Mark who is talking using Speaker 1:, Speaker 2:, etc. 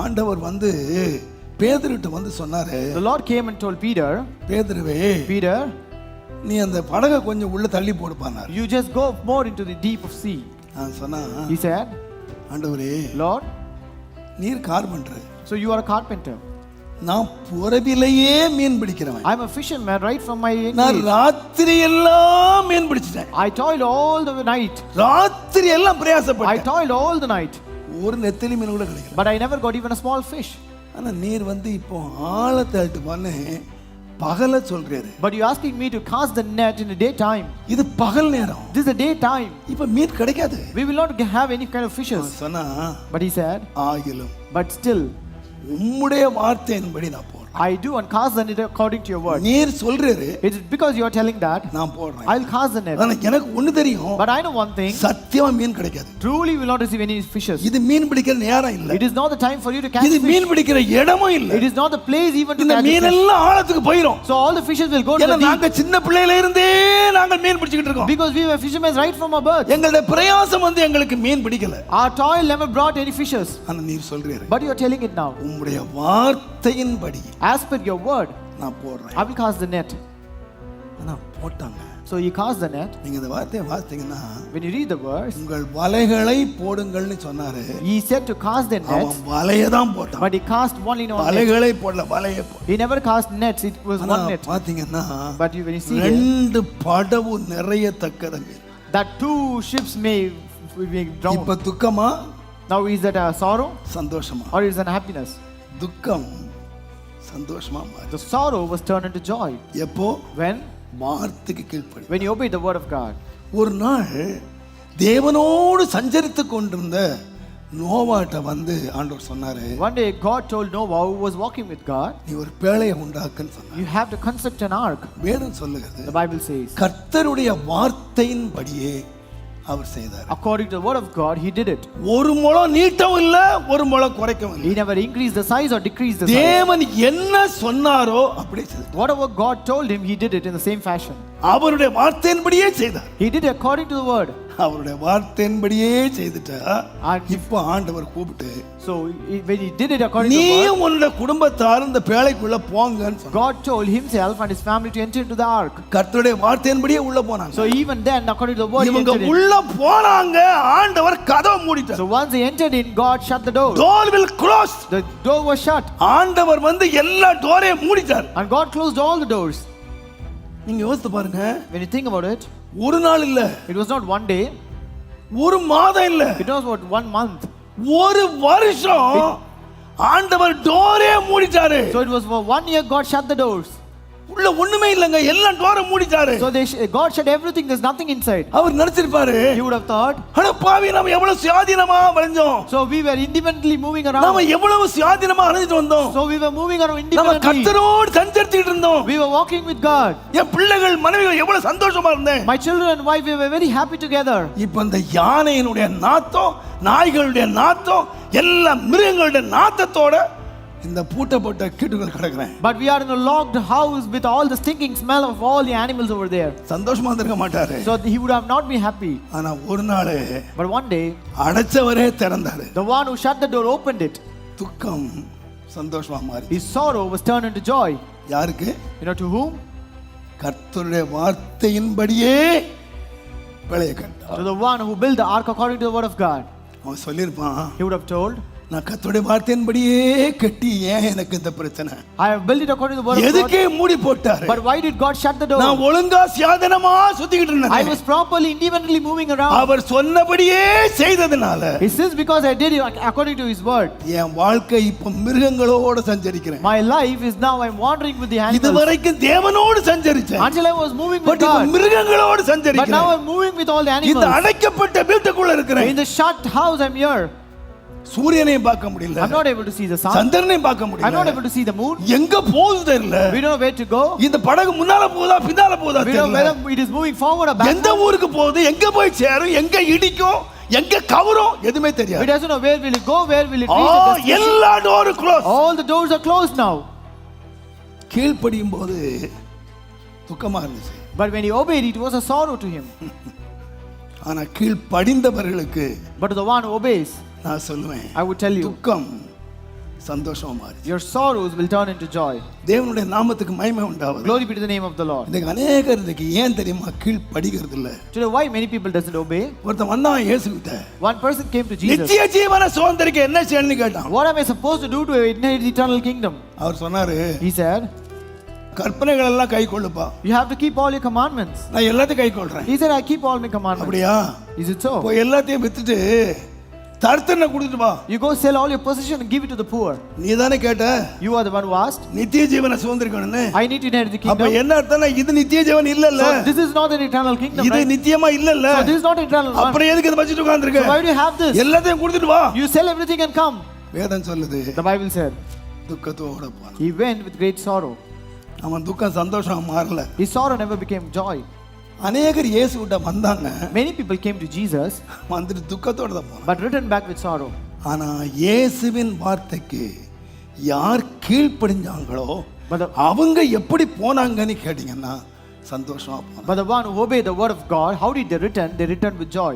Speaker 1: ஆண்டவர் வந்து பேதுருட்ட வந்து சொன்னாரு
Speaker 2: The Lord came and told Peter,
Speaker 1: பேதுருவே
Speaker 2: Peter,
Speaker 1: நீ அந்த படகை கொஞ்சம் உள்ள தள்ளி போடுப்பானார்
Speaker 2: you just go more into the deep of sea.
Speaker 1: நான் சொன்னா
Speaker 2: He said,
Speaker 1: ஆண்டவரே
Speaker 2: Lord,
Speaker 1: நீர் carpenter
Speaker 2: so you are a carpenter.
Speaker 1: நான் புறவிலேயே மீன் பிடிக்கிறவன்
Speaker 2: I'm a fisherman right from my
Speaker 1: நான். ராத்திரி எல்லாம் மீன் பிடிச்சிட்டேன்
Speaker 2: I toiled all the night.
Speaker 1: ராத்திரி எல்லாம்
Speaker 2: I
Speaker 1: பிரயாசப்பட்டேன்
Speaker 2: toiled all the night.
Speaker 1: ஒரு நெத்திலி மீன் கூட கிடைக்கல
Speaker 2: But I never got even a small fish.
Speaker 1: ஆனா நீர் வந்து இப்போ ஆழத்தை அட்டுப்பான்னு பகல சொல்றாரு
Speaker 2: But you're asking me to cast the net in the daytime.
Speaker 1: இது பகல் நேரம்
Speaker 2: This is the daytime.
Speaker 1: இப்ப மீன் கிடைக்காது
Speaker 2: We will not have any kind of fishes.
Speaker 1: சொன்னா
Speaker 2: But he said,
Speaker 1: ஆகிலும்
Speaker 2: But still,
Speaker 1: உம்முடைய வார்த்தையின்படி நான்
Speaker 2: I do and cast the net according to your word.
Speaker 1: நீர் சொல்றாரு
Speaker 2: It is because you are telling that,
Speaker 1: நான் போடுறேன்
Speaker 2: I'll cast the net.
Speaker 1: ஆனா எனக்கு ஒண்ணு தெரியும்
Speaker 2: But I know one thing
Speaker 1: சத்தியமா மீன் கிடைக்காது
Speaker 2: truly you will not receive any fishes.
Speaker 1: இது மீன் பிடிக்கிற நேரம் இல்ல
Speaker 2: It is not the time for you to catch
Speaker 1: இது
Speaker 2: fish.
Speaker 1: மீன் பிடிக்கிற இடமும் இல்ல
Speaker 2: It is not the place even to
Speaker 1: இந்த
Speaker 2: catch
Speaker 1: மீன்
Speaker 2: fish.
Speaker 1: எல்லாம் ஆழத்துக்கு போயிரும்
Speaker 2: So all the fishes will go to
Speaker 1: ஏன்னா
Speaker 2: the deep
Speaker 1: நாங்க சின்ன பிள்ளையில இருந்தே நாங்க மீன் பிடிச்சிட்டு இருக்கோம்
Speaker 2: because we were fishermen right from our birth.
Speaker 1: எங்களுடைய பிரயாசம் வந்து எங்களுக்கு மீன் பிடிக்கல
Speaker 2: Our toil never brought any fishes.
Speaker 1: ஆனா நீர் சொல்றாரு
Speaker 2: But you are telling it now.
Speaker 1: உம்முடைய வார்த்தையின்படி
Speaker 2: As per your word,
Speaker 1: நான் போடுறேன்
Speaker 2: I will cast the net.
Speaker 1: ஆனா போட்டாங்க
Speaker 2: So he cast the net.
Speaker 1: நீங்க இந்த வார்த்தையை வாசித்தீங்கன்னா
Speaker 2: When you read the verse,
Speaker 1: உங்கள் வலைகளை போடுங்கள்னு சொன்னாரு
Speaker 2: he said to cast the
Speaker 1: அவன்
Speaker 2: nets,
Speaker 1: வலையை தான் போட்டான்
Speaker 2: but he cast only one net.
Speaker 1: வலைகளை போடல வலையை போ
Speaker 2: He never cast nets, it was one net.
Speaker 1: பாத்தீங்கன்னா
Speaker 2: But you, when you see
Speaker 1: ரெண்டு படவு நிறைய தக்கத மீன்
Speaker 2: that two ships may, may drown.
Speaker 1: இப்ப துக்கமா
Speaker 2: Now is that a sorrow
Speaker 1: சந்தோஷமா
Speaker 2: or is it happiness?
Speaker 1: துக்கம் சந்தோஷமா மாறி
Speaker 2: The sorrow was turned into joy.
Speaker 1: எப்போ
Speaker 2: When?
Speaker 1: வார்த்தைக்கு கீழ்ப்படி
Speaker 2: When you obeyed the word of God.
Speaker 1: ஒரு நாள் தேவனோடு சஞ்சரித்து கொண்டிருந்த நோவாட்ட வந்து ஆண்டவர் சொன்னாரு
Speaker 2: One day God told Noah who was walking with God,
Speaker 1: நீ ஒரு பேழையை உண்டாக்குன்னு சொன்னார்
Speaker 2: you have to construct an ark.
Speaker 1: வேதம் சொல்லுகிறது
Speaker 2: The Bible says.
Speaker 1: கர்த்தருடைய வார்த்தையின்படியே அவர் செய்தார்
Speaker 2: According to the word of God, he did it.
Speaker 1: ஒரு முழம் நீட்டவும் இல்ல ஒரு முழம் குறைக்கவும் இல்லை
Speaker 2: He never increased the size or decreased the size.
Speaker 1: தேவன் என்ன சொன்னாரோ அப்படியே செய்தார்
Speaker 2: Whatever God told him, he did it in the same fashion.
Speaker 1: அவருடைய வார்த்தையின்படியே செய்தார்
Speaker 2: He did it according to the word.
Speaker 1: அவருடைய வார்த்தையின்படியே செய்துட்டா இப்போ ஆண்டவர் கூப்பிட்டு
Speaker 2: so he- when he did it according
Speaker 1: நீயும் உன்னுடைய குடும்பத்தார் இந்த பேழைக்குள்ள போங்கன்னு
Speaker 2: God told himself and his family to enter into the ark.
Speaker 1: கர்த்தருடைய வார்த்தையின்படியே உள்ள போனாங்க
Speaker 2: So even then, according to the word,
Speaker 1: இவங்க. உள்ள போனாங்க ஆண்டவர் கதவை மூடிட்டார்
Speaker 2: So once they entered in, God shut the door.
Speaker 1: Door will close
Speaker 2: The door was shut,
Speaker 1: ஆண்டவர் வந்து எல்லா டோரையும் மூடிட்டார்
Speaker 2: and God closed all the doors.
Speaker 1: நீங்க யோசித்து பாருங்க
Speaker 2: When you think about it,
Speaker 1: ஒரு நாள் இல்ல
Speaker 2: it was not one day,
Speaker 1: ஒரு மாதம் இல்ல
Speaker 2: it was what one month.
Speaker 1: ஒரு வருஷம் ஆண்டவர் டோரே மூடிட்டாரு
Speaker 2: So it was for one year God shut the doors.
Speaker 1: உள்ள ஒண்ணுமே இல்லைங்க எல்லாம் டோரை மூடிட்டாரு
Speaker 2: So they sh- God shut everything. There's nothing inside.
Speaker 1: Our நினைச்சிருப்பாரு
Speaker 2: You would have thought.
Speaker 1: அட பாவி நம்ம எவ்வளவு சுயாதீனமா வளைஞ்சோம்
Speaker 2: So we were independently moving
Speaker 1: நாம
Speaker 2: around.
Speaker 1: எவ்வளவு சுயாதீனமா அலைஞ்சிட்டு வந்தோம்
Speaker 2: So we were moving around
Speaker 1: நம்ம
Speaker 2: independently.
Speaker 1: கர்த்தரோடு சஞ்சரிச்சுட்டு இருந்தோம்
Speaker 2: We were walking with God.
Speaker 1: என் பிள்ளைகள் மனைவிகள் எவ்வளவு சந்தோஷமா இருந்தேன்
Speaker 2: My children and wife, we were very happy together.
Speaker 1: இப்ப இந்த யானையினுடைய நாத்தம் நாய்களுடைய நாத்தம் எல்லா மிருகங்களுடைய நாத்தத்தோட இந்த பூட்டப்பட்ட கீட்டுகள் கிடக்குறேன்
Speaker 2: But we are in a locked house with all the stinking smell of all the animals over there.
Speaker 1: சந்தோஷமா இருந்திருக்க மாட்டாரு
Speaker 2: So he would have not been happy.
Speaker 1: ஆனா ஒரு நாள்
Speaker 2: But one day,
Speaker 1: அடைச்சவரே திறந்தாரு
Speaker 2: the one who shut the door opened it.
Speaker 1: துக்கம் சந்தோஷமா மாறி
Speaker 2: His sorrow was turned into joy.
Speaker 1: யாருக்கு
Speaker 2: You know to whom?
Speaker 1: கர்த்தருடைய வார்த்தையின்படியே பிழைய கண்டார்
Speaker 2: To the one who built the ark according to the word of God.
Speaker 1: அவன் சொல்லியிருப்பான்
Speaker 2: He would have told,
Speaker 1: நான் கர்த்தருடைய வார்த்தையின்படியே கட்டி ஏன் எனக்கு இந்த பிரச்சனை
Speaker 2: built it according to the word of God.
Speaker 1: எதுக்கே மூடி போட்டாரு
Speaker 2: But why did God shut the door?
Speaker 1: நான் ஒழுங்கா சியாதனமா சுத்திக்கிட்டு
Speaker 2: I
Speaker 1: இருந்தேன்
Speaker 2: was properly, independently moving around.
Speaker 1: அவர் சொன்னபடியே செய்ததுனால
Speaker 2: It says because I did it according to His word.
Speaker 1: என் வாழ்க்கை இப்ப மிருகங்களோட சஞ்சரிக்கிறேன்
Speaker 2: My life is now I'm wandering with the animals.
Speaker 1: இதுவரைக்கும் தேவனோடு சஞ்சரிச்சேன்
Speaker 2: Until I was moving with
Speaker 1: but இப்ப
Speaker 2: God.
Speaker 1: மிருகங்களோடு
Speaker 2: But now
Speaker 1: சஞ்சரிக்கிறேன்
Speaker 2: I'm moving with all the
Speaker 1: இந்த. அடைக்கப்பட்ட வீட்டுக்குள்ள இருக்கிறேன்
Speaker 2: In the shut house, I'm here.
Speaker 1: சூரியனையும் பார்க்க முடியல
Speaker 2: I'm not able to see the sun.
Speaker 1: சந்திரனையும் பார்க்க
Speaker 2: I'm not
Speaker 1: முடியல
Speaker 2: able to see the moon.
Speaker 1: எங்க போகுது தெரியல
Speaker 2: We don't know where to go.
Speaker 1: இந்த படகு முன்னால போகுதா பின்னால போகுதா
Speaker 2: We don't know
Speaker 1: தெரியல
Speaker 2: whether it is moving forward or back.
Speaker 1: எந்த ஊருக்கு போகுது எங்க போய் சேரும் எங்க இடிக்கும் எங்க கவரும் எதுவுமே
Speaker 2: We
Speaker 1: தெரியாது
Speaker 2: doesn't know where will it go, where will it
Speaker 1: ah,
Speaker 2: reach. the destination.
Speaker 1: எல்லா டோரும் close
Speaker 2: All the doors are closed now.
Speaker 1: கீழ்ப்படியும் போது துக்கமா இருந்துச்சு
Speaker 2: But when he obeyed, it was a sorrow to him.
Speaker 1: ஆனா கீழ்ப்படிந்தவர்களுக்கு
Speaker 2: But to the one who obeys,
Speaker 1: நான் சொல்லுவேன்
Speaker 2: I would tell you,
Speaker 1: துக்கம் சந்தோஷமா மாறி
Speaker 2: Your sorrows will turn into joy.
Speaker 1: தேவனுடைய நாமத்துக்கு மகிமை உண்டாவது
Speaker 2: Glory be to the name of the Lord.
Speaker 1: இன்னைக்கு அநேகர் இன்னைக்கு ஏன் தெரியுமா கீழ் படிக்கிறது இல்ல
Speaker 2: Today, why many people doesn't obey?
Speaker 1: ஒருத்தன் வந்தான் இயேசுகிட்ட
Speaker 2: One person came to Jesus.
Speaker 1: நித்திய ஜீவன சுதந்திரிக்க என்ன செய்யணும்னு கேட்டான்
Speaker 2: What am I supposed to do to inherit the eternal kingdom?
Speaker 1: அவர் சொன்னாரு
Speaker 2: He said,
Speaker 1: கற்பனைகள் எல்லாம் கை கொள்ளுப்பா
Speaker 2: You have to keep all your commandments.
Speaker 1: நான் எல்லாத்தையும் கை கொள்றேன்
Speaker 2: He said, I keep all my commandments.
Speaker 1: அப்படியா
Speaker 2: Is it so?
Speaker 1: எல்லாத்தையும் வித்துட்டு தர்த்தனை கொடுத்துட்டு வா
Speaker 2: You go sell all your possession and give it to the poor.
Speaker 1: நீ தானே கேட்ட
Speaker 2: You are the one who asked.
Speaker 1: நித்திய ஜீவன சுதந்திரிக்கணும்னு
Speaker 2: I need to inherit the
Speaker 1: அப்ப
Speaker 2: kingdom.
Speaker 1: என்ன அர்த்தம்னா இது நித்திய ஜீவன் இல்லல்ல
Speaker 2: So this is not an eternal kingdom.
Speaker 1: இது? நித்தியமா இல்லல்ல
Speaker 2: So this is not eternal one.
Speaker 1: அப்புறம் எதுக்கு இதை வச்சுட்டு உட்கார்ந்திருக்க
Speaker 2: So why do you have this?
Speaker 1: எல்லாத்தையும் கொடுத்துட்டு வா
Speaker 2: You sell everything and come.
Speaker 1: வேதம் சொல்லுது
Speaker 2: The Bible said.
Speaker 1: துக்கத்தோட போனான்
Speaker 2: He went with great sorrow.
Speaker 1: அவன் துக்கம் சந்தோஷமா மாறல
Speaker 2: His sorrow never became joy.
Speaker 1: அநேகர் இயேசு கிட்ட வந்தாங்க
Speaker 2: Many people came to Jesus
Speaker 1: வந்துட்டு துக்கத்தோட தான் போனான்
Speaker 2: but returned back with sorrow.
Speaker 1: ஆனா இயேசுவின் வார்த்தைக்கு யார் கீழ்ப்படிஞ்சாங்களோ அவங்க எப்படி போனாங்கன்னு கேட்டீங்கன்னா சந்தோஷமா போனாங்க
Speaker 2: but the one who obeyed the word of God, how did they return? They returned with joy.